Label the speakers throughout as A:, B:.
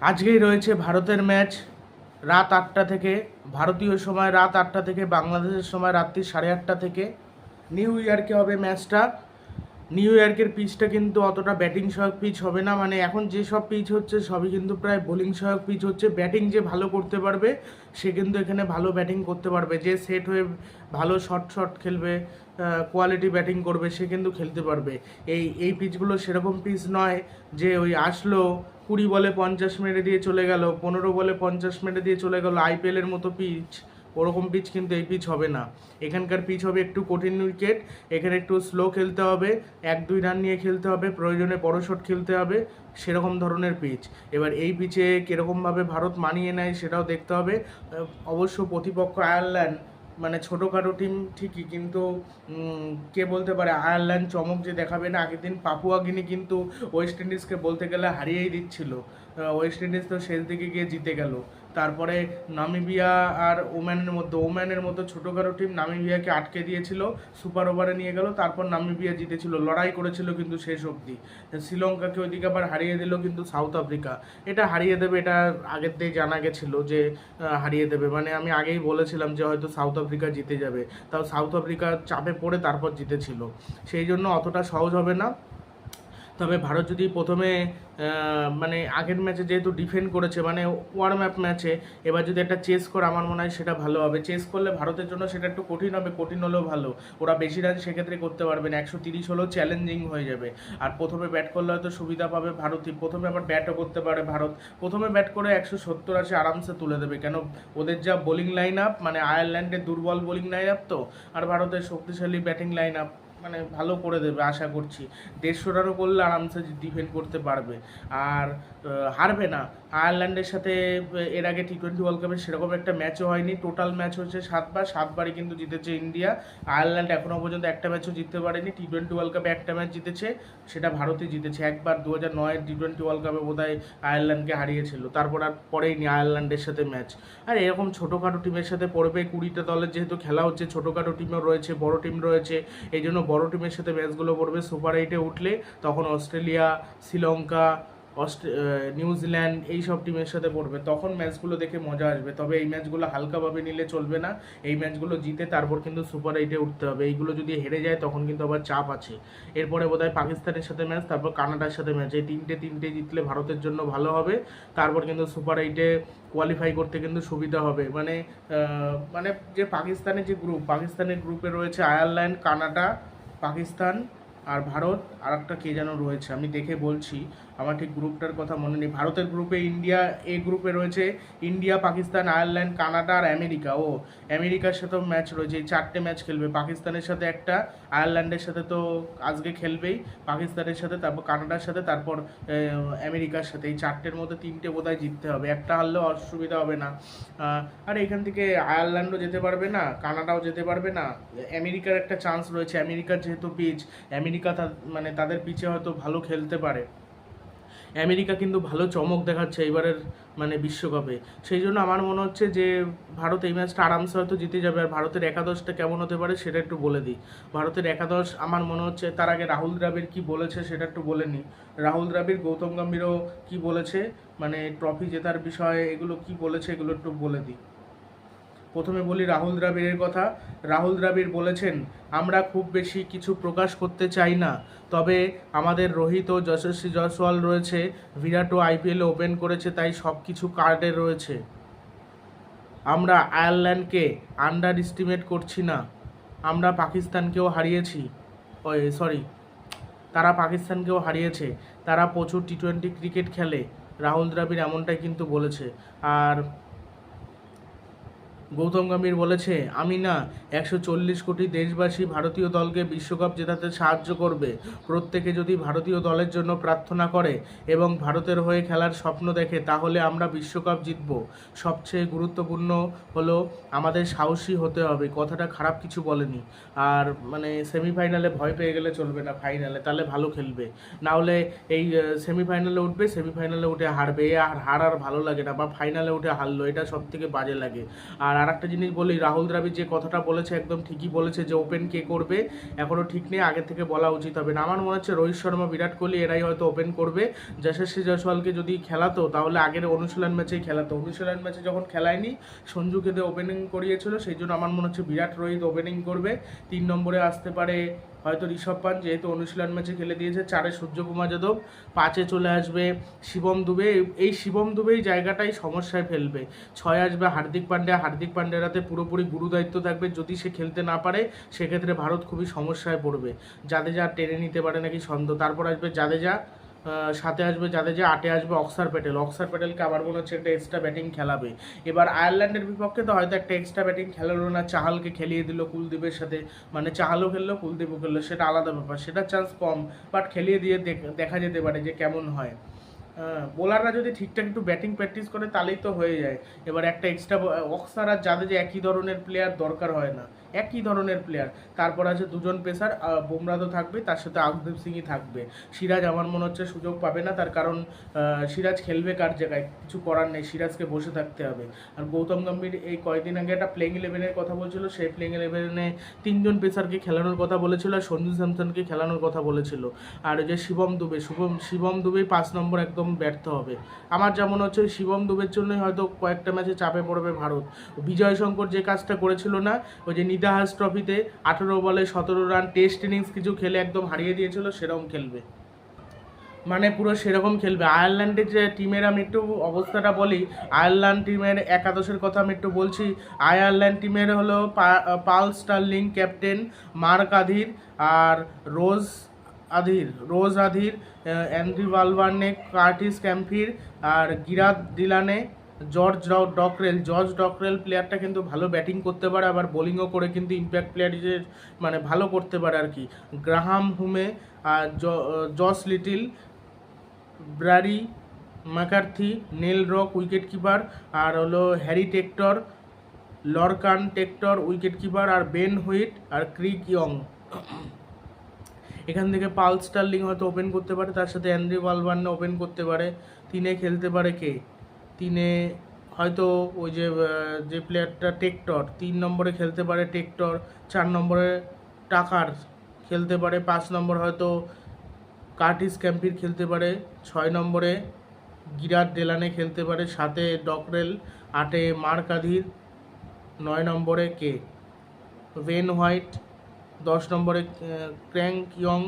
A: আজকেই রয়েছে ভারতের ম্যাচ। রাত আটটা থেকে, ভারতীয় সময় রাত আটটা থেকে, বাংলাদেশের সময় রাত্রি সাড়ে আটটা থেকে। নিউ ইয়র্কে হবে ম্যাচটা। নিউ ইয়র্কের পিচটা কিন্তু অতটা ব্যাটিং সহায়ক পিচ হবে না। মানে এখন যে সব পিচ হচ্ছে, সবই কিন্তু প্রায় বোলিং সহায়ক পিচ হচ্ছে। ব্যাটিং যে ভালো করতে পারবে, সে কিন্তু এখানে ভালো ব্যাটিং করতে পারবে। যে সেট হয়ে ভালো শর্ট শর্ট খেলবে কোয়ালিটি ব্যাটিং করবে, সে কিন্তু খেলতে পারবে। এই এই পিচগুলো সেরকম পিচ নয় যে ওই আসলো, কুড়ি বলে পঞ্চাশ মেরে দিয়ে চলে গেল, পনেরো বলে পঞ্চাশ মেরে দিয়ে চলে গেল আইপিএলের মতো পিচ ওরকম পিচ কিন্তু এই পিচ হবে না। এখানকার পিচ হবে একটু কঠিন উইকেট এখানে একটু স্লো খেলতে হবে, এক দুই রান নিয়ে খেলতে হবে, প্রয়োজনে বড় শট খেলতে হবে, সেরকম ধরনের পিচ এবার এই পিচে কীরকমভাবে ভারত মানিয়ে নেয় সেটাও দেখতে হবে। অবশ্য প্রতিপক্ষ আয়ারল্যান্ড মানে ছোটোখাটো টিম ঠিকই, কিন্তু কে বলতে পারে, আয়ারল্যান্ড চমক যে দেখাবে না, আগের দিন পাপুয়া গিনি কিন্তু ওয়েস্ট ইন্ডিজকে বলতে গেলে হারিয়েই দিচ্ছিল। ওয়েস্ট ইন্ডিজ তো শেষ দিকে গিয়ে জিতে গেল। তারপরে নামিবিয়া আর ওম্যানের মধ্যে, ওম্যানের মতো ছোটোখাটো টিম নামিবিয়াকে আটকে দিয়েছিল সুপার ওভারে নিয়ে গেল, তারপর নামিবিয়া জিতেছিল, লড়াই করেছিল কিন্তু শেষ অবধি। শ্রীলঙ্কাকে ওইদিকে আবার হারিয়ে দিল কিন্তু সাউথ আফ্রিকা। এটা হারিয়ে দেবে, এটা আগের দিয়ে জানা গেছিল যে হারিয়ে দেবে। মানে আমি আগেই বলেছিলাম যে হয়তো সাউথ আফ্রিকা জিতে যাবে। তাও সাউথ আফ্রিকা চাপে পড়ে তারপর জিতেছিল। সেই জন্য অতটা সহজ হবে না। তবে ভারত যদি প্রথমে মানে আগের ম্যাচে যেহেতু ডিফেন্ড করেছে মানে ওয়ার্ম আপ ম্যাচে এবার যদি একটা চেস করে, আমার মনে হয় সেটা ভালো হবে। চেস করলে ভারতের জন্য সেটা একটু কঠিন হবে, কঠিন হলেও ভালো। ওরা বেশি রান সেক্ষেত্রে করতে পারবে না, একশো তিরিশ হলেও চ্যালেঞ্জিং হয়ে যাবে। আর প্রথমে ব্যাট করলে হয়তো সুবিধা পাবে ভারতই। প্রথমে আবার ব্যাটও করতে পারে ভারত। প্রথমে ব্যাট করে একশো সত্তর আসে আরামসে তুলে দেবে। কেন? ওদের যা বোলিং লাইন আপ মানে আয়ারল্যান্ডের দুর্বল বোলিং লাইন আপ তো, আর ভারতের শক্তিশালী ব্যাটিং লাইন আপ মানে ভালো করে দেবে, আশা করছি। দেড়শো রানও করলে আরামসে ডিফেন্ড করতে পারবে। আর হারবে না। আয়ারল্যান্ডের সাথে এর আগে টি টোয়েন্টি ওয়ার্ল্ড কাপে সেরকম একটা ম্যাচও হয়নি। টোটাল ম্যাচ হচ্ছে সাতবার, সাতবারই কিন্তু জিতেছে ইন্ডিয়া। আয়ারল্যান্ড এখনও পর্যন্ত একটা ম্যাচও জিততে পারেনি। টি টোয়েন্টি ওয়ার্ল্ড কাপে একটা ম্যাচ জিতেছে, সেটা ভারতই জিতেছে। একবার দু হাজার নয়ের টি টোয়েন্টি ওয়ার্ল্ড কাপে বোধহয় আয়ারল্যান্ডকে হারিয়েছিল। তারপর আর পরেই নি আয়ারল্যান্ডের সাথে ম্যাচ আর এরকম ছোটোখাটো টিমের সাথে পড়বে কুড়িটা দলের, যেহেতু খেলা হচ্ছে, ছোটোখাটো টিমও রয়েছে, বড় টিম রয়েছে। এই জন্য বড় টিমের সাথে ম্যাচগুলো পড়বে। সুপার এইটে উঠলে তখন অস্ট্রেলিয়া, শ্রীলঙ্কা অস্ট্রে নিউজিল্যান্ড এই সব টিমের সাথে পড়বে। তখন ম্যাচগুলো দেখে মজা আসবে। তবে এই ম্যাচগুলো হালকাভাবে নিলে চলবে না। এই ম্যাচগুলো জিতে তারপর কিন্তু সুপার এইটে উঠতে হবে। এইগুলো যদি হেরে যায় তখন কিন্তু আবার চাপ আছে। এরপরে বোধহয় পাকিস্তানের সাথে ম্যাচ তারপর কানাডার সাথে ম্যাচ এই তিনটে তিনটে জিতলে ভারতের জন্য ভালো হবে। তারপর কিন্তু সুপার এইটে কোয়ালিফাই করতে কিন্তু সুবিধা হবে। মানে মানে যে পাকিস্তানের যে গ্রুপ পাকিস্তানের গ্রুপে রয়েছে আয়ারল্যান্ড, কানাডা, পাকিস্তান আর ভারত। আর একটা কে যেন রয়েছে, আমি দেখে বলছি। আমার ঠিক গ্রুপটার কথা মনে নেই। ভারতের গ্রুপে ইন্ডিয়া, এ গ্রুপে রয়েছে ইন্ডিয়া, পাকিস্তান, আয়ারল্যান্ড, কানাডা আর আমেরিকা। ও, আমেরিকার সাথেও ম্যাচ রয়েছে। এই চারটে ম্যাচ খেলবে। পাকিস্তানের সাথে একটা, আয়ারল্যান্ডের সাথে তো আজকে খেলবেই। পাকিস্তানের সাথে, তারপর কানাডার সাথে, তারপর আমেরিকার সাথে। এই চারটের মধ্যে তিনটে বোধহয় জিততে হবে। একটা হারলেও অসুবিধা হবে না। আর এখান থেকে আয়ারল্যান্ডও যেতে পারবে না, কানাডাও যেতে পারবে না। আমেরিকার একটা চান্স রয়েছে। আমেরিকার যেহেতু পিচ আমেরিকা মানে তাদের পিচে হয়তো ভালো খেলতে পারে। আমেরিকা কিন্তু ভালো চমক দেখাচ্ছে এইবারের মানে বিশ্বকাপে। সেই জন্য আমার মনে হচ্ছে যে, ভারত এই ম্যাচটা আরামসে হয়তো জিতে যাবে। আর ভারতের একাদশটা কেমন হতে পারে সেটা একটু বলে দিই। ভারতের একাদশ, আমার মনে হচ্ছে তার আগে রাহুল দ্রাবিড় কি বলেছে সেটা একটু বলে নিই। রাহুল দ্রাবিড়, গৌতম গম্ভীরও কি বলেছে? মানে ট্রফি জেতার বিষয়ে এগুলো কি বলেছে এগুলো একটু বলে দিই। প্রথমে বলি রাহুল দ্রাবিড়ের কথা। রাহুল দ্রাবিড় বলেছেন, আমরা খুব বেশি কিছু প্রকাশ করতে চাই না। তবে আমাদের রোহিত ও যশস্বী জয়সওয়াল রয়েছে বিরাটও আইপিএল ওপেন করেছে, তাই সব কিছু কার্ডে রয়েছে। আমরা আয়ারল্যান্ডকে আন্ডার এস্টিমেট করছি না। আমরা পাকিস্তানকেও হারিয়েছি। ওই সরি তারা পাকিস্তানকেও হারিয়েছে। তারা প্রচুর টি টোয়েন্টি ক্রিকেট খেলে। রাহুল দ্রাবিড় এমনটাই কিন্তু বলেছে। আর গৌতম গম্ভীর বলেছে, আমি না, একশো চল্লিশ কোটি দেশবাসী ভারতীয় দলকে বিশ্বকাপ জেতাতে সাহায্য করবে। প্রত্যেকে যদি ভারতীয় দলের জন্য প্রার্থনা করে এবং ভারতের হয়ে খেলার স্বপ্ন দেখে, তাহলে আমরা বিশ্বকাপ জিতব। সবচেয়ে গুরুত্বপূর্ণ হলো, আমাদের সাহসী হতে হবে। কথাটা খারাপ কিছু বলেনি। আর মানে সেমিফাইনালে ভয় পেয়ে গেলে চলবে না ফাইনালে, তাহলে ভালো খেলবে। না হলে এই সেমিফাইনালে উঠবে, সেমিফাইনালে উঠে হারবে। আর হার আর ভালো লাগে না, বা ফাইনালে উঠে হারলো, এটা সব থেকে বাজে লাগে। আর আর একটা জিনিস বলি, রাহুল দ্রাবিড় যে কথাটা বলেছে একদম ঠিকই বলেছে যে ওপেন কে করবে এখনও ঠিক নেই, আগে থেকে বলা উচিত হবে না। আমার মনে হচ্ছে রোহিত শর্মা, বিরাট কোহলি এরাই হয়তো ওপেন করবে। যশস্বী জয়সওয়ালকে যদি খেলাতো, তাহলে আগের অনুশীলন ম্যাচেই খেলাতো। অনুশীলন ম্যাচে যখন খেলায়নি, সঞ্জুকে দিয়ে ওপেনিং করিয়েছিল, সেই জন্য আমার মনে হচ্ছে বিরাট রোহিত ওপেনিং করবে। তিন নম্বরে আসতে পারে হয়তো ঋষভ পান যেহেতু অনুশীলন ম্যাচে খেলে দিয়েছে, চারে সূর্যকুমার যাদব, পাঁচে চলে আসবে শিবম দুবে। এই শিবম দুবেই জায়গাটাই সমস্যায় ফেলবে। ছয় আসবে হার্দিক পান্ড্যা হার্দিক পান্ডিয়ারাতে পুরোপুরি গুরু দায়িত্ব থাকবে। যদি সে খেলতে না পারে, সেক্ষেত্রে ভারত খুবই সমস্যায় পড়বে। জাদেজা টেনে নিতে পারে নাকি সন্দেহ তারপর আসবে জাদেজা। সাথে আসবে জাদেজা আটে আসবে অক্সার প্যাটেল অক্সার প্যাটেলকে আবার মনে হচ্ছে একটা এক্সট্রা ব্যাটিং খেলাবে। এবার আয়ারল্যান্ডের বিপক্ষে তো হয়তো একটা এক্সট্রা ব্যাটিং খেলালো না। চাহালকে খেলিয়ে দিল কুলদীপের সাথে। মানে চাহালও খেললো, কুলদীপও খেললো, সেটা আলাদা ব্যাপার। সেটা চান্স কম বাট খেলিয়ে দিয়ে দেখা যেতে পারে যে কেমন হয়। বোলাররা যদি ঠিকঠাক একটু ব্যাটিং প্র্যাকটিস করে, তাহলেই তো হয়ে যায়। এবার একটা এক্সট্রা অক্সার আর যাদের যে একই ধরনের প্লেয়ার দরকার হয় না। একই ধরনের প্লেয়ার তারপর আছে দুজন পেসার বুমরা তো থাকবে, তার সাথে আকদীপ সিংই থাকবে। সিরাজ আমার মনে হচ্ছে সুযোগ পাবে না, তার কারণ সিরাজ খেলবে কার জায়গায়? কিছু করার নেই, সিরাজকে বসে থাকতে হবে। আর গৌতম গম্ভীর এই কয়েকদিন আগে একটা প্লেইং ইলেভেনের কথা বলছিল, সেই প্লেইং ইলেভেনে তিনজন পেসারকে খেলানোর কথা বলেছিল আর সঞ্জু স্যামসনকে খেলানোর কথা বলেছিল। আর যে শিবম দুবে, শুভম, শিবম দুবে পাঁচ নম্বর একদম ব্যর্থ হবে। আমার যেমন হচ্ছে শিবম দুবের জন্যই হয়তো কয়েকটা ম্যাচে চাপে পড়বে ভারত। বিজয় শঙ্কর যে কাজটা করেছিল না, ওই যে নিদাহাস ট্রফিতে আঠেরো বলে সতেরো রান, টেস্ট ইনিংস কিছু খেলে একদম হারিয়ে দিয়েছিল, সেরকম খেলবে। মানে পুরো সেরকম খেলবে। আয়ারল্যান্ডের যে টিমের আমি একটু অবস্থাটা বলি, আয়ারল্যান্ড টিমের একাদশের কথা আমি একটু বলছি, আয়ারল্যান্ড টিমের হলো Paul Stirling captain, Mark Adair আর Ross Adair Ross Adair Andrew Balbirnie Curtis Campher আর Gareth Delany George Dockrell George Dockrell প্লেয়ারটা কিন্তু ভালো ব্যাটিং করতে পারে, আবার বোলিংও করে কিন্তু ইম্প্যাক্ট প্লেয়ার হিসেবে মানে ভালো করতে পারে আর কি। গ্রাহাম হুমে আর Josh Little Barry McCarthy, Neil Rock wicket keeper আর হলো Harry Tector, Lorcan Tector wicket keeper আর বেন হুইট, আর ক্রিক ইয়ং। এখান থেকে পাল স্টার্লিং হয়তো ওপেন করতে পারে, তার সাথে অ্যান্ড্রি বালবান্না ওপেন করতে পারে। তিনে খেলতে পারে কে? তিনে হয়তো ওই যে যে প্লেয়ারটা টেক্টর তিন নম্বরে খেলতে পারে টেক্টর চার নম্বরে টাকার খেলতে পারে, পাঁচ নম্বর হয়তো কার্টিস ক্যাম্পির খেলতে পারে, ছয় নম্বরে গিরাট ডেলানে খেলতে পারে, সাতে ডকরেল আটে মার্ক আধির নয় নম্বরে কে? ওয়েন হোয়াইট দশ নম্বরে ক্র্যাঙ্ক ইয়ং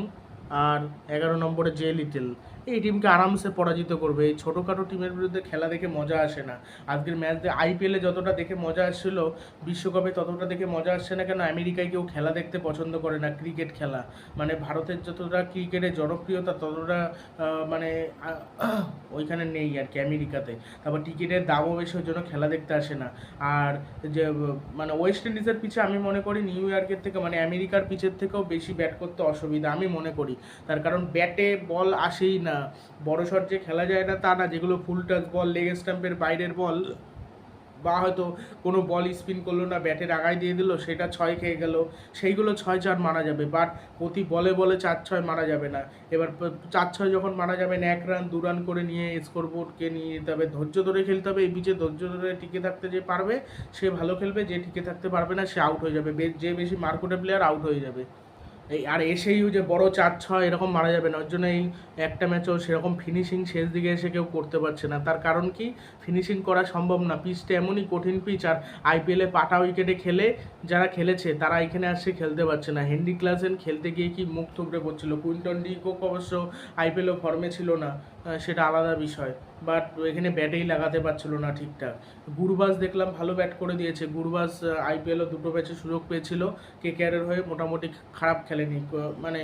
A: আর এগারো নম্বরে জে লিটেল এই টিমকে আরামসে পরাজিত করবে। এই ছোটোখাটো টিমের বিরুদ্ধে খেলা দেখে মজা আসে না। আজকের ম্যাচ আইপিএলে যতটা দেখে মজা আসছিল, বিশ্বকাপে ততটা দেখে মজা আসছে না কেন আমেরিকায় কেউ খেলা দেখতে পছন্দ করে না ক্রিকেট খেলা। মানে ভারতের যতটা ক্রিকেটের জনপ্রিয়তা, ততটা মানে ওইখানে নেই আর কি, আমেরিকাতে। তারপর টিকিটের দামও বেশি, ওই জন্য খেলা দেখতে আসে না। আর যে মানে ওয়েস্ট ইন্ডিজের পিছে আমি মনে করি নিউ ইয়র্কের থেকে মানে আমেরিকার পিচের থেকেও বেশি ব্যাট করতে অসুবিধা, আমি মনে করি। তার কারণ ব্যাটে বল আসেই না। বড় শট যে খেলা যায় না তা না, যেগুলো ফুল টাচ বল লেগ স্ট্যাম্পের বাইরের বল, বা হয়তো কোনো বল স্পিন করল না ব্যাটের আগায় দিয়ে দিল, সেটা ছয় খেয়ে গেল, সেইগুলো ছয় চার মারা যাবে বাট প্রতি বলে বলে চার ছয় মারা যাবে না। এবার চার ছয় যখন মারা যাবেন এক রান দু রান করে নিয়ে স্কোর বোর্ডকে নিয়ে যেতে হবে, ধৈর্য ধরে খেলতে হবে, এই পিচে ধৈর্য ধরে টিকে থাকতে যে পারবে, সে ভালো খেলবে, যে টিকে থাকতে পারবে না, সে আউট হয়ে যাবে যে বেশি মার্কোটে প্লেয়ার আউট হয়ে যাবে। এই আর এসেই যে বড় চার ছয় এরকম মারা যাবে না, ওর জন্য এই একটা ম্যাচও সেরকম ফিনিশিং শেষ দিকে এসে কেউ করতে পারছে না। তার কারণ কি? ফিনিশিং করা সম্ভব না। পিচটা এমনই কঠিন পিচ আর আইপিএলে পাটা উইকেটে খেলে যারা খেলেছে, তারা এখানে আসে খেলতে পারছে না। হেনরি ক্লাসেন খেলতে গিয়ে কি মুখ থুবড়ে পড়ছিল? কুইন্টন ডিকক অবশ্য আইপিএলও ফর্মে ছিল না। সেটা আলাদা বিষয়। বাট এখানে ব্যাটেই লাগাতে পারছিল না ঠিকঠাক। গুরবাজ দেখলাম ভালো ব্যাট করে দিয়েছে। গুরবাজ আইপিএলও দুটো ম্যাচে সুযোগ পেয়েছিল। কে কেয়ারের হয়ে মোটামুটি খারাপ খেলেনি। মানে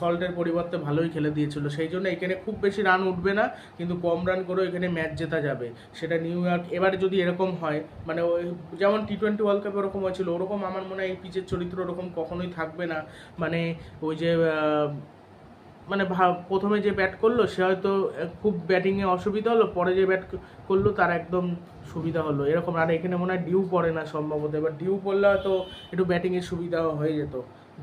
A: সল্টের পরিবর্তে ভালোই খেলে দিয়েছিল। সেই জন্য এখানে খুব বেশি রান উঠবে না, কিন্তু কম রান করেও এখানে ম্যাচ জেতা যাবে। সেটা নিউ ইয়র্ক এবারে যদি এরকম হয় মানে ওই যেমন টি টোয়েন্টি ওয়ার্ল্ড কাপে ওরকম হয়েছিল, ওরকম আমার মনে হয় এই পিচের চরিত্র ওরকম কখনোই থাকবে না। মানে ওই যে মানে প্রথমে যে ব্যাট করল, সে হয়তো খুব ব্যাটিংয়ে অসুবিধা হলো, পরে যে ব্যাট করল, তার একদম সুবিধা হলো। এরকম, আর এখানে মনে হয় ডিউ পড়ে না সম্ভবত। এবার ডিউ পড়লে হয়তো একটু ব্যাটিংয়ের সুবিধা হয়ে যেত।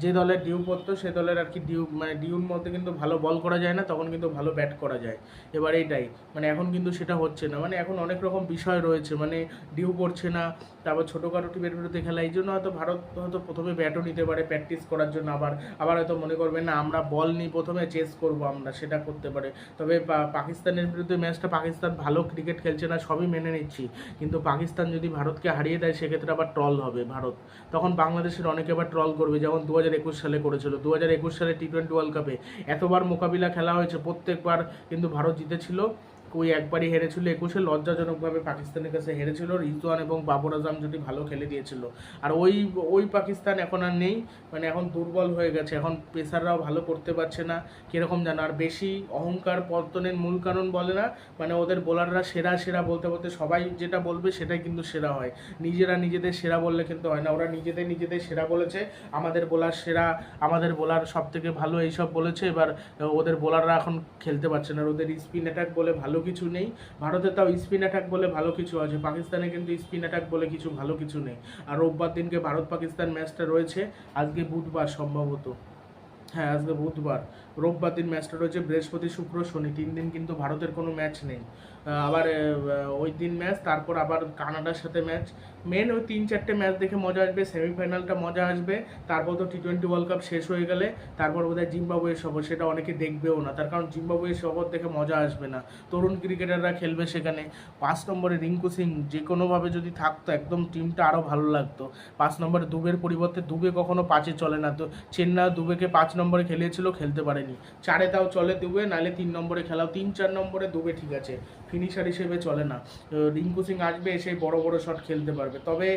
A: যে দলের ডিউ পড়তো, সে দলের আর কি ডিউ মানে ডিউর মধ্যে কিন্তু ভালো বল করা যায় না, তখন কিন্তু ভালো ব্যাট করা যায়। এবার এইটাই মানে এখন কিন্তু সেটা হচ্ছে না। মানে এখন অনেক রকম বিষয় রয়েছে মানে ডিউ পড়ছে না, তারপর ছোটোখাটো টিমের বিরুদ্ধে খেলা, এই জন্য হয়তো ভারত হয়তো প্রথমে ব্যাটও নিতে পারে প্র্যাকটিস করার জন্য আবার আবার হয়তো মনে করবে, না, আমরা বল নিই প্রথমে চেস করব আমরা, সেটা করতে পারে। তবে পাকিস্তানের বিরুদ্ধে ম্যাচটা পাকিস্তান ভালো ক্রিকেট খেলছে না, সবই মেনে নিচ্ছি। কিন্তু পাকিস্তান যদি ভারতকে হারিয়ে দেয়, সেক্ষেত্রে আবার ট্রল হবে ভারত। তখন বাংলাদেশের অনেকে আবার ট্রল করবে, যেমন দু হাজার একুশ সালে করেছিল। দু হাজার একুশ সালে টি টোয়েন্টি ওয়ার্ল্ড কাপে এতবার মোকাবিলা খেলা হয়েছে, প্রত্যেকবার কিন্তু ভারত জিতেছিল। ওই একবারই হেরেছিল, একুশে লজ্জাজনকভাবে পাকিস্তানের কাছে হেরেছিল, রিজওয়ান এবং বাবর আজম জুটি ভালো খেলে দিয়েছিল। আর ওই ওই পাকিস্তান এখন আর নেই মানে এখন দুর্বল হয়ে গেছে, এখন পেসাররাও ভালো করতে পারছে না, কীরকম জানো আর বেশি অহংকার পতনের মূল কারণ বলে না মানে ওদের বোলাররা সেরা সেরা বলতে বলতে সবাই যেটা বলবে সেটাই কিন্তু সেরা হয়। নিজেরা নিজেদের সেরা বললে কিন্তু হয় না, ওরা নিজেদের নিজেদের সেরা বলেছে, আমাদের বোলার সেরা, আমাদের বোলার সব থেকে ভালো এইসব বলেছে, এবার ওদের বোলাররা এখন খেলতে পারছে না ওদের স্পিন অ্যাটাক বলে ভালো কিছু নেই। ভারতে তাও স্পিন অ্যাটাক বলে ভালো কিছু আছে। পাকিস্তানে কিন্তু স্পিন অ্যাটাক বলে কিছু ভালো কিছু নেই। আর রোববার দিনকে ভারত পাকিস্তান ম্যাচটা রয়েছে। আজকে বুধবার সম্ভবত। হ্যাঁ আজকে বুধবার। রোববার দিন ম্যাচটা রয়েছে বৃহস্পতি শুক্র, শনি। তিন দিন কিন্তু ভারতের কোনো ম্যাচ নেই। আবার ওই দিন ম্যাচ তারপর আবার কানাডার সাথে ম্যাচ মেন ওই তিন চারটে ম্যাচ দেখে মজা আসবে সেমিফাইনালটা মজা আসবে। তারপর তো টি টোয়েন্টি ওয়ার্ল্ড কাপ শেষ হয়ে গেলে, তারপর বোধহয় জিম্বাবুয়ের সফর, সেটা অনেকে দেখবেও না। তার কারণ জিম্বাবুয়ের সফর দেখে মজা আসবে না। তরুণ ক্রিকেটাররা খেলবে সেখানে। পাঁচ নম্বরে রিঙ্কু সিং, যে কোনোভাবে যদি থাকতো, একদম টিমটা আরও ভালো লাগতো। পাঁচ নম্বরে দুবের পরিবর্তে দুবে কখনো পাঁচে চলে না। তো চেন্নাই দুবেকে পাঁচ নম্বরে খেলিয়েছিল, খেলতে পারেনি। চারে তাও চলে দুবে, নাহলে তিন নম্বরে খেলাও। তিন, চার নম্বরে দুবে, ঠিক আছে। ফিনিশার হিসেবে চলে না। রিঙ্কু সিং আসবে, এসে বড় বড় শট খেলতে পারবে। তবে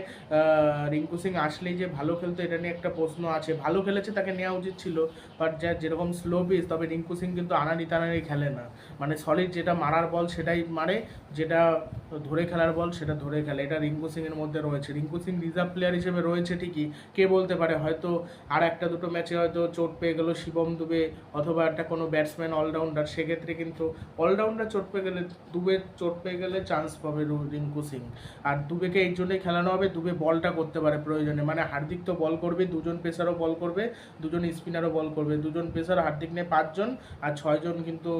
A: রিঙ্কু সিং আসলেই যে ভালো খেলতো, এটা নিয়ে একটা প্রশ্ন আছে। ভালো খেলেছে তাকে নেওয়া উচিত ছিল বাট যা, যেরকম স্লো পিস তবে রিঙ্কু সিং কিন্তু আনাড়ি টানাড়ি খেলে না। মানে সলিড যেটা মারার বল সেটাই মারে, যেটা ধরে খেলার বল সেটা ধরে খেলে। এটা রিঙ্কু সিং এর মধ্যে রয়েছে। রিঙ্কু সিং রিজার্ভ প্লেয়ার হিসেবে রয়েছে ঠিকই। কে বলতে পারে? হয়তো আর একটা দুটো ম্যাচে হয়তো চোট পেয়ে গেল শিবম দুবে অথবা একটা কোনো ব্যাটসম্যান অলরাউন্ডার সেক্ষেত্রে কিন্তু অলরাউন্ডার চোট পেয়ে গেলে, দুবে চোট পেয়ে গেলে চান্স পাবে রিঙ্কু সিং। আর দুবেকে এই জন্যই খেলানো হবে, দুবে বলটা করতে পারে প্রয়োজনে। মানে হার্দিক তো বল করবে, দুজন পেসারও বল করবে, দুজন স্পিনারও বল করবে। দুজন পেসার, হার্দিক নিয়ে পাঁচজন, আর ছয়জন কিন্তু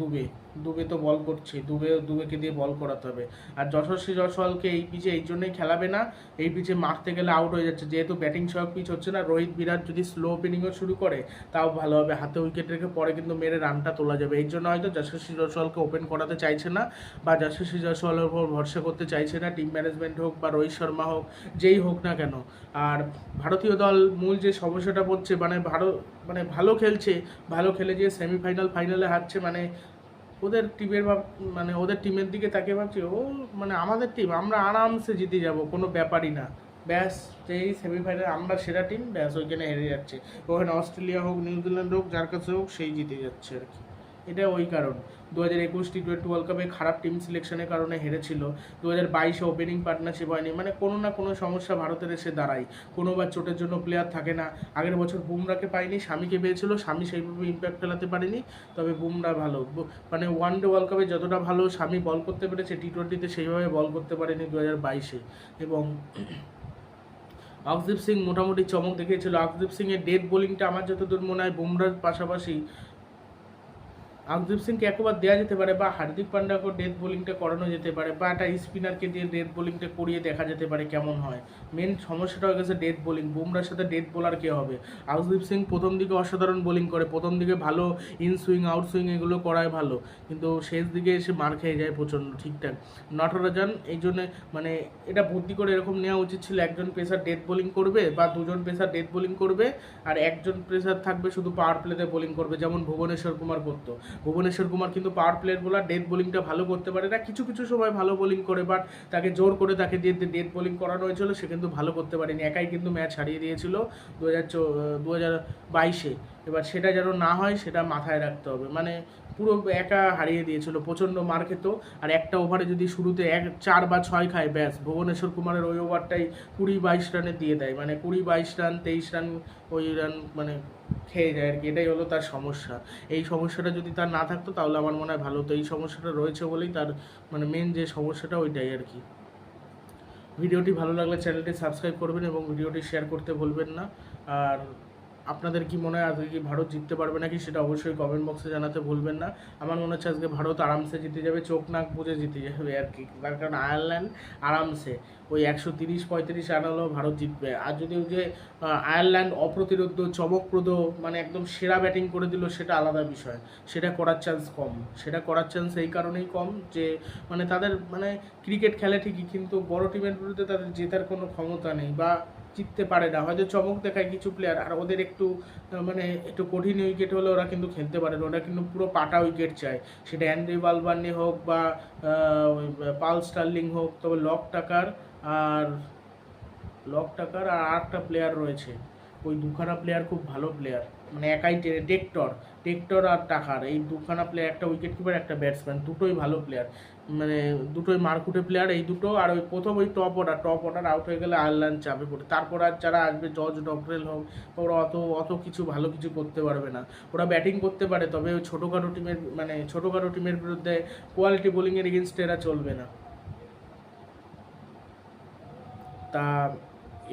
A: দুবে। দুবে তো বল করছে, দুবে, দুবেকে দিয়ে বল করাতে হবে। আর যশস্বী জয়সওয়ালকে এই পিচে এই জন্যই খেলাবে না, এই পিচে মারতে গেলে আউট হয়ে যাচ্ছে। যেহেতু ব্যাটিং সহায়ক পিচ হচ্ছে না, রোহিত বিরাট যদি স্লো ওপেনিংও শুরু করে, তাও ভালো হবে। হাতে উইকেট রেখে পরে কিন্তু মেরে রানটা তোলা যাবে। এই জন্য হয়তো যশস্বী জয়সওয়ালকে ওপেন করাতে চাইছে না, বা যশস্বী জয়সওয়ালের উপর ভরসা করতে চাইছে না টিম ম্যানেজমেন্ট হোক বা রোহিত শর্মা হোক, যেই হোক না কেন। আর ভারতীয় দল মূল যে সমস্যাটা পড়ছে মানে ভারত মানে ভালো খেলছে, ভালো খেলে যে সেমিফাইনাল ফাইনালে হারছে মানে ওদের টিমের ভাব মানে ওদের টিমের দিকে তাকে ভাবছি, ও মানে আমাদের টিম আমরা আরামসে জিতে যাব, কোনো ব্যাপারই না। ব্যাস এই সেমিফাইনাল আমরা সেরা টিম ব্যাস, ওইখানে হেরে যাচ্ছে। ওখানে অস্ট্রেলিয়া হোক, নিউজিল্যান্ড হোক, যার কাছে হোক, সেই জিতে যাচ্ছে আর কি। এটা ওই কারণ। দু হাজার একুশ টি টোয়েন্টি ওয়ার্ল্ড কাপে খারাপ টিম সিলেকশনের কারণে হেরেছিল। দু হাজার বাইশে ওপেনিং পার্টনারশিপ হয়নি। মানে কোনো না কোনো সমস্যা ভারতের এসে দাঁড়ায়। কোনোবার চোটের জন্য প্লেয়ার থাকে না। আগের বছর বুমরাকে পায়নি স্বামীকে পেয়েছিল। স্বামী সেইভাবে ইম্প্যাক্ট ফেলাতে পারেনি। তবে বুমরা ভালো। মানে ওয়ান ডে ওয়ার্ল্ড কাপে যতটা ভালো স্বামী বল করতে পেরেছে টি টোয়েন্টিতে সেইভাবে বল করতে পারেনি দু হাজার বাইশে। এবং অকদীপ সিং মোটামুটি চমক দেখিয়েছিল। অকদীপ সিংয়ের ডেথ বোলিংটা আমার যতদূর মনে হয় বুমরার পাশাপাশি আকদীপ সিংকে একবার দেওয়া যেতে পারে বা হার্দিক পান্ডাকেও ডেথ বোলিংটা করানো যেতে পারে বা একটা স্পিনারকে দিয়ে ডেথ বোলিংটা করিয়ে দেখা যেতে পারে কেমন হয়। মেন সমস্যাটা হয়ে গেছে ডেথ বোলিং বুমরার সাথে ডেথ বোলার কে হবে? আকদীপ সিং প্রথম দিকে অসাধারণ বোলিং করে, প্রথম দিকে ভালো ইন সুইং আউট সুইং এগুলো করায় ভালো, কিন্তু শেষ দিকে এসে মার খেয়ে যায় প্রচণ্ড, ঠিকঠাক। নটরাজান এই জন্য মানে এটা বুদ্ধি করে এরকম নেওয়া উচিত ছিল, একজন পেসার ডেথ বোলিং করবে বা দুজন পেসার ডেথ বোলিং করবে, আর একজন পেসার থাকবে শুধু পাওয়ার প্লেতে বোলিং করবে, যেমন ভুবনেশ্বর কুমার করতো। ভুবনেশ্বর কুমার কিন্তু পাওয়ার প্লেয়ার বোলার ডেথ বোলিংটা ভালো করতে পারে না। কিছু কিছু সময় ভালো বোলিং করে বাট তাকে জোর করে তাকে দিয়ে ডেথ বোলিং করানো হয়েছিল, সে কিন্তু ভালো করতে পারেনি। একাই কিন্তু ম্যাচ হারিয়ে দিয়েছিল। দু হাজার দু হাজার বাইশে। এবার সেটা যেন না হয়, সেটা মাথায় রাখতে হবে। মানে পুরো একা হারিয়ে দিয়েছিল, প্রচণ্ড মার খেত। আর একটা ওভারে যদি শুরুতে এক, চার বা ছয় খায়, ব্যাস, ভুবনেশ্বর কুমারের ওই ওভারটাই কুড়ি বাইশ রানে দিয়ে দেয়। মানে কুড়ি বাইশ রান তেইশ রান ওই রান মানে খেয়ে যায় আর কি। এটাই হলো তার সমস্যা। এই সমস্যাটা যদি তার না থাকতো, তাহলে আমার মনে হয় ভালো হতো। এই সমস্যাটা রয়েছে বলেই তার মানে মেন যে সমস্যাটা, ওইটাই আর কি। ভিডিওটি ভালো লাগলে চ্যানেলটি সাবস্ক্রাইব করবেন এবং ভিডিওটি শেয়ার করতে ভুলবেন না। আর আপনাদের কি মনে হয় আজকে কি ভারত জিততে পারবে নাকি সেটা অবশ্যই কমেন্ট বক্সে জানাতে ভুলবেন না। আমার মনে হচ্ছে আজকে ভারত আরামসে জিতে যাবে, চোখ নাক বুঝে জিতে যাবে আর কি। তার কারণ আয়ারল্যান্ড আরামসে, ওই একশো তিরিশ পঁয়ত্রিশ রান হলেও ভারত জিতবে। আর যদি ওই যে আয়ারল্যান্ড অপ্রতিরোধ, চমকপ্রদ মানে একদম সেরা ব্যাটিং করে দিল, সেটা আলাদা বিষয়। সেটা করার চান্স কম। সেটা করার চান্স এই কারণেই কম যে মানে তাদের মানে ক্রিকেট খেলে ঠিকই, কিন্তু বড় টিমের বিরুদ্ধে তাদের জেতার কোনো ক্ষমতা নেই। বা জিততে পারে না। হয়তো চমক দেখায় কিছু প্লেয়ার আর ওদের একটু মানে একটু কঠিন উইকেট হলে ওরা কিন্তু খেলতে পারে না। ওরা কিন্তু পুরো পাটা উইকেট চায়। সেটা অ্যান্ড্রি বালবার্নি হোক বা পাল স্টার্লিং হোক, তবে লক টাকার আর, লক টাকার আর আরেকটা প্লেয়ার রয়েছে। ওই দুখানা প্লেয়ার খুব ভালো প্লেয়ার মানে একাই টেক্টর টেক্টর আর টাকার এই দুখানা প্লেয়ার একটা উইকেট কিপার একটা ব্যাটসম্যান দুটোই ভালো প্লেয়ার মানে দুটোই মারকুটে প্লেয়ার এই দুটো, আর ওই প্রথম ওই top order top order out হয়ে গেলে আয়ারল্যান্ড চাপে পড়ে। তারপর আর যারা আসবে, জর্জ ডকরেল হোক ওরা অত অত কিছু ভালো কিছু করতে পারবে না। ওরা ব্যাটিং করতে পারে, তবে ওই ছোটোখাটো টিমের মানে ছোটোখাটো টিমের বিরুদ্ধে কোয়ালিটি বোলিংয়ের এগেনস্টে এরা চলবে না। তা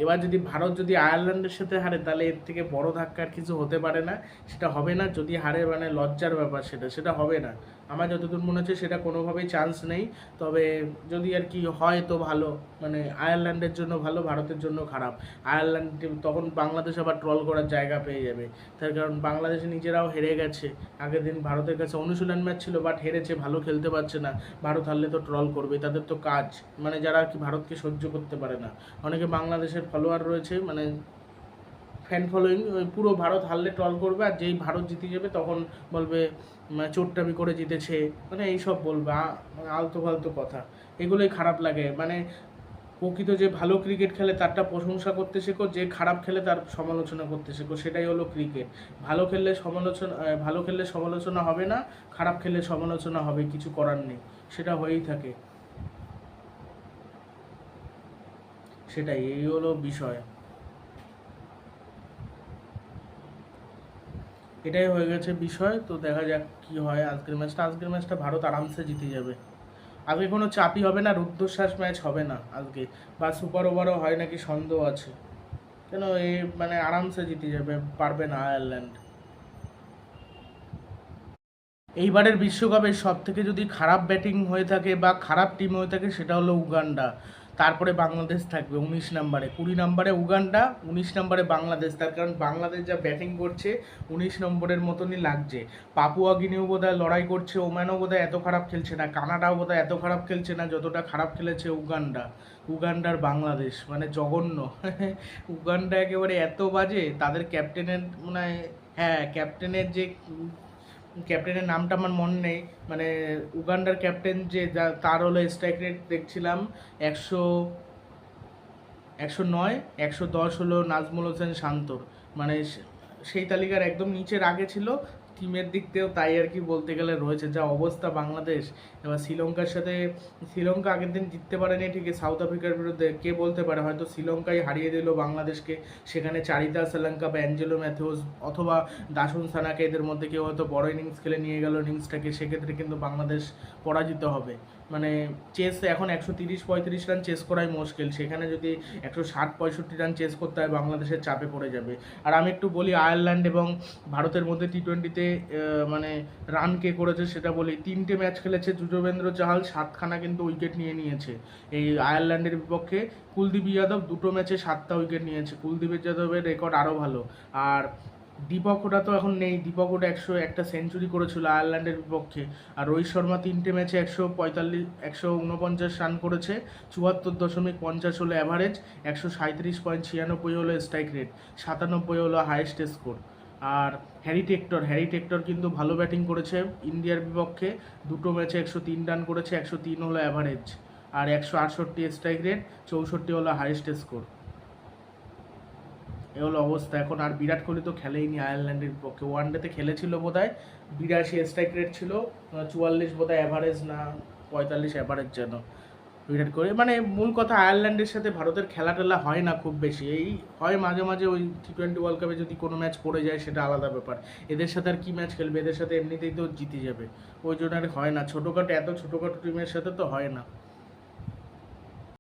A: এবার যদি ভারত যদি আয়ারল্যান্ডের সাথে হারে, তাহলে এর থেকে বড় ধাক্কা আর কিছু হতে পারে না। সেটা হবে না, যদি হারে মানে লজ্জার ব্যাপার সেটা সেটা হবে না। আমার যতদূর মনে হচ্ছে সেটা কোনোভাবেই চান্স নেই। তবে যদি আর কি হয় তো ভালো। মানে আয়ারল্যান্ডের জন্য ভালো, ভারতের জন্য খারাপ। আয়ারল্যান্ড তখন বাংলাদেশ আবার ট্রল করার জায়গা পেয়ে যাবে। তার কারণ বাংলাদেশ নিজেরাও হেরে গেছে। আগের দিন ভারতের কাছে অনুশীলন ম্যাচ ছিল বাট হেরেছে, ভালো খেলতে পারছে না। ভারত হারলে তো ট্রল করবে, তাদের তো কাজ। মানে যারা আর কি ভারতকে সহ্য করতে পারে না। অনেকে বাংলাদেশের ফলোয়ার রয়েছে মানে ফ্যান ফলোয়িং পুরো ভারত হারলে ট্রল করবে আর যেই ভারত জিতে যাবে তখন বলবে চোট্টামি করে জিতেছে মানে এইসব বলবে আলতো ফালতো কথা। এগুলোই খারাপ লাগে মানে প্রকৃত যে ভালো ক্রিকেট খেলে তারটা প্রশংসা করতে শেখো, যে খারাপ খেলে তার সমালোচনা করতে শেখো, সেটাই হলো ক্রিকেট ভালো খেললে সমালোচনা ভালো খেললে সমালোচনা হবে না, খারাপ খেললে সমালোচনা হবে, কিছু করার নেই, সেটা হয়েই থাকে। সেটাই, এই হলো বিষয়। এটাই হয়ে গেছে বিষয়। তো দেখা যাক কি হয় আজকের ম্যাচটা। আজকের ম্যাচটা ভারত আরামসে জিতে যাবে। আজকে কোনো চাপই হবে না, রুদ্ধশ্বাস ম্যাচ হবে না আজকে। বা সুপার ওভারও হয় নাকি সন্দেহ আছে। কেন এ মানে আরামসে জিতে যাবে, পারবে না আয়ারল্যান্ড। এইবারের বিশ্বকাপে সব থেকে যদি খারাপ ব্যাটিং হয়ে থাকে বা খারাপ টিম হয়ে থাকে, সেটা হলো উগান্ডা। তারপরে বাংলাদেশ থাকবে উনিশ নম্বরে। কুড়ি নম্বরে উগান্ডা, উনিশ নম্বরে বাংলাদেশ। তার কারণ বাংলাদেশ যা ব্যাটিং করছে, উনিশ নম্বরের মতনই লাগছে। পাপুয়া গিনিও বোধহয় লড়াই করছে, ওম্যানও বোধহয় এত খারাপ খেলছে না, কানাডাও বোধহয় এত খারাপ খেলছে না, যতটা খারাপ খেলেছে উগান্ডা। উগান্ডার বাংলাদেশ মানে জঘন্য। উগান্ডা একেবারে এত বাজে, তাদের ক্যাপ্টেনের মানে হ্যাঁ ক্যাপ্টেনের যে ক্যাপ্টেনের নামটা আমার মনে নেই। মানে উগান্ডার ক্যাপ্টেন যে তার হলো স্ট্রাইক রেট দেখছিলাম। একশো একশো নয়, একশো দশ হলো নাজমুল হোসেন শান্তর। মানে সেই তালিকার একদম নিচের আগে ছিল। টিমের দিক থেকেও তাই আর কি বলতে গেলে রয়েছে যা অবস্থা বাংলাদেশ। এবার শ্রীলঙ্কার সাথে, শ্রীলঙ্কা আগের দিন জিততে পারেনি, ঠিকই সাউথ আফ্রিকার বিরুদ্ধে কে বলতে পারে? হয়তো শ্রীলঙ্কাই হারিয়ে দিল বাংলাদেশকে। সেখানে চারিতা শ্রীলঙ্কা বা অ্যাঞ্জেলো ম্যাথিউস অথবা দাসুন সানাকে এদের মধ্যে কেউ হয়তো বড় ইনিংস খেলে নিয়ে গেল ইনিংসটাকে সেক্ষেত্রে কিন্তু বাংলাদেশ পরাজিত হবে। চেস এখন একশো তিরিশ, পঁয়ত্রিশ রান চেস করাই মুশকিল। সেখানে যদি একশো ষাট, পঁয়ষট্টি রান চেস করতে হয়, বাংলাদেশের চাপে পড়ে যাবে। আর আমি একটু বলি, আয়ারল্যান্ড এবং ভারতের মধ্যে টি টোয়েন্টিতে মানে রান কে করেছে সেটা বলি। তিনটে ম্যাচ খেলেছে যুজবেন্দ্র চাহাল, সাতখানা কিন্তু উইকেট নিয়ে নিয়েছে। এই আয়ারল্যান্ডের বিপক্ষে কুলদীপ যাদব দুটো ম্যাচে সাতটা উইকেট নিয়েছে। কুলদীপ যাদবের রেকর্ড আরও ভালো। আর দীপক ওটা তো এখন নেই। দীপক ওটা একশো একটা সেঞ্চুরি করেছিল আয়ারল্যান্ডের বিপক্ষে। আর রোহিত শর্মা তিনটে ম্যাচে একশো পঁয়তাল্লিশ, একশো উনপঞ্চাশ রান করেছে। চুয়াত্তর দশমিক পঞ্চাশ হলো অ্যাভারেজ একশো সাঁত্রিশ পয়েন্ট ছিয়ানব্বই হলো স্ট্রাইক রেট সাতানব্বই হলো হায়েস্ট স্কোর আর হ্যারি টেক্টর হ্যারি টেক্টর কিন্তু ভালো ব্যাটিং করেছে ইন্ডিয়ার বিপক্ষে। দুটো ম্যাচে একশো তিন রান করেছে, একশো তিন হলো অ্যাভারেজ আর একশো আটষট্টি স্ট্রাইক রেট চৌষট্টি হলো হায়েস্ট স্কোর এ হলো অবস্থা। এখন আর বিরাট কোহলি তো খেলেইনি আয়ারল্যান্ডের পক্ষে। ওয়ান ডেতে খেলেছিল বোধ হয় বিরাশি স্ট্রাইক রেট ছিল চুয়াল্লিশ বোধ হয় অ্যাভারেজ না পঁয়তাল্লিশ অ্যাভারেজ যেন। বিরাট কোহলি মানে মূল কথা আয়ারল্যান্ডের সাথে ভারতের খেলা টেলা হয় না খুব বেশি। এই হয় মাঝে মাঝে ওই টি টোয়েন্টি ওয়ার্ল্ড কাপে যদি কোনো ম্যাচ পড়ে যায় সেটা আলাদা ব্যাপার। এদের সাথে আর কী ম্যাচ খেলবে? এদের সাথে এমনিতেই তো জিতে যাবে। ওই জন্য আর হয় না। ছোটোখাটো, এত ছোটোখাটো টিমের সাথে তো হয় না।